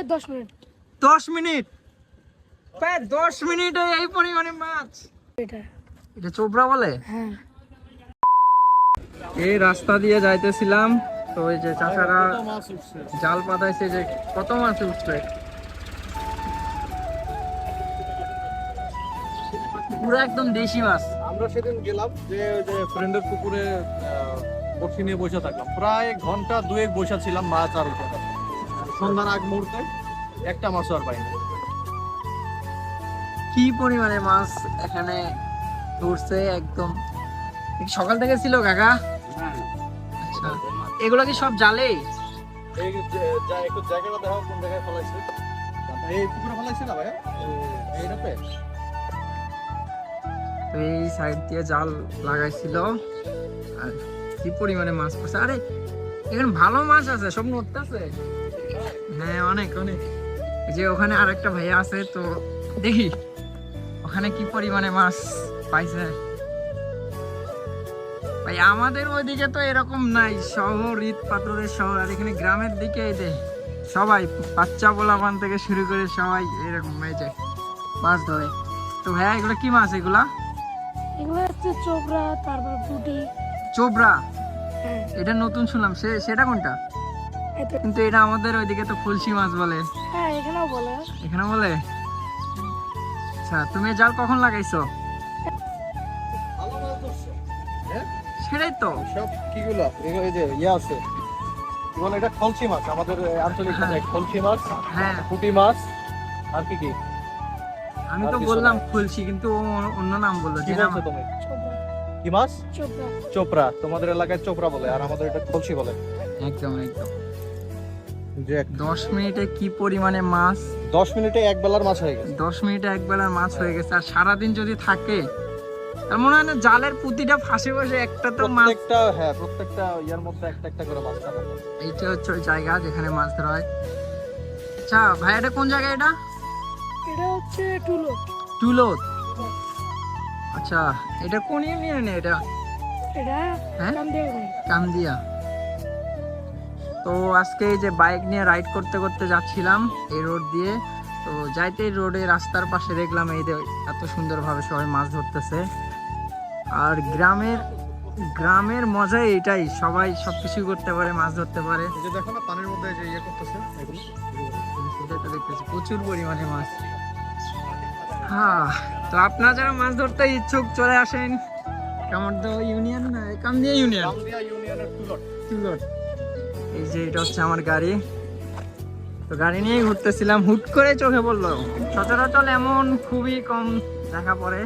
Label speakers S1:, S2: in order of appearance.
S1: প্রায় দশ মিনিট।
S2: দশ মিনিট? প্রায় দশ মিনিটে এই পরিমাণে মাছ।
S1: এটা।
S2: এটা চোপড়া বলে?
S1: হ্যাঁ।
S2: এই রাস্তা দিয়ে যাইতেছিলাম তো ওই যে চাচারা জাল পাতাইছে যে কত মাছ উঠছে? পুরো একদম দেশি মাছ।
S3: আমরা সেদিন গেলাম যে যে ফ্রেন্ডের পুকুরে বড়শি নিয়ে বসে থাকলাম। প্রায় ঘণ্টা দুয়েক বসে ছিলাম মাছ আর উঠে। সন্ধ্যার আগ মুহূর্তে একটা মাছও আর পাইনি
S2: কি পরিমাণে মাছ এখানে ধরছে একদম? সকাল থেকে ছিল কাকা? আচ্ছা। এগুলো কি সব জালে?
S3: এই
S2: সাইড দিয়ে জাল লাগাইছিল। আর কি পরিমাণে মাছ পড়ছে? আরে এখানে ভালো মাছ আছে সব নড়তেছে হ্যাঁ অনেক অনেক। যে ওখানে আরেকটা ভাইয়া আছে তো দেখি ওখানে কি পরিমাণে মাছ পাইছে। ভাই আমাদের ওইদিকে তো এরকম নাই শহর ঈদ পাথরের শহর আর এখানে গ্রামের দিকে এই সবাই বাচ্চা পোলাপান থেকে শুরু করে সবাই এরকম এই যে মাছ ধরে। তো ভাইয়া এগুলো কি মাছ এগুলা?
S1: এগুলো হচ্ছে চোপড়া তারপর পুটি
S2: চোবরা? এটা নতুন শুনলাম। সে সেটা কোনটা? কিন্তু এটা আমাদের ওইদিকে তো ফুলসি মাছ বলে।
S1: হ্যাঁ এখানেও বলে।
S2: এখানে বলে? আচ্ছা তুমি জাল কখন লাগাইছো?
S3: হ্যাঁ
S2: সেটাই তো।
S3: সব কিগুলো এই যে ইয়ে আছে। বলে এটা খলসি মাছ আমাদের আঞ্চলিক ভাষায় খলসি মাছ
S2: হ্যাঁ।
S3: পুঁটি মাছ আর কি কি?
S2: আমি তো বললাম। ফুলসি কিন্তু ও অন্য নাম বলল
S3: তুমি। কি মাছ?
S1: চোপড়া।
S3: চোপড়া। তোমাদের এলাকায় চোপড়া বলে আর আমাদের এটা খলসি বলে।
S2: একদম একদম।
S3: যে
S2: দশ মিনিটে কি পরিমাণে মাছ?
S3: দশ মিনিটে এক বেলার মাছ হয়ে গেছে।
S2: দশ মিনিটে এক বেলার মাছ হয়ে গেছে। আর সারাদিন যদি থাকে তার মনে হয় না জালের প্রতিটা ফাঁসে বসে একটা তো মাছ
S3: প্রত্যেকটা হ্যাঁ প্রত্যেকটা ইয়ার মধ্যে একটা একটা করে মাছ থাকা।
S2: এইটা হচ্ছে ওই জায়গা যেখানে মাছ ধরা হয়। আচ্ছা ভাই এটা কোন জায়গা এটা?
S1: এটা হচ্ছে টুলো।
S2: টুলোত আচ্ছা এটা কোন ইউনিয়নে এটা?
S1: এটা
S2: হ্যাঁ?
S1: কাম
S2: কামদিয়া। তো আজকে এই যে বাইক নিয়ে রাইড করতে করতে যাচ্ছিলাম এই রোড দিয়ে। তো যাইতে রোডে রাস্তার পাশে দেখলাম এই এত সুন্দরভাবে সবাই মাছ ধরতেছে। আর গ্রামের গ্রামের মজাই এটাই সবাই সবকিছু করতে পারে মাছ ধরতে পারে।
S3: দেখো না পানির মধ্যে যে ইয়ে করতেছে
S2: দেখতেছি প্রচুর পরিমাণে মাছ। হ্যাঁ তো আপনারা যারা মাছ ধরতে ইচ্ছুক চলে আসেন। Kamardaha union Kamdia union?
S3: টুলট
S2: এই যে এটা হচ্ছে আমার গাড়ি। তো গাড়ি নিয়েই ঘুরতেছিলাম। হুট করে চোখে পড়ল। সচরাচর এমন খুবই কম দেখা পড়ে।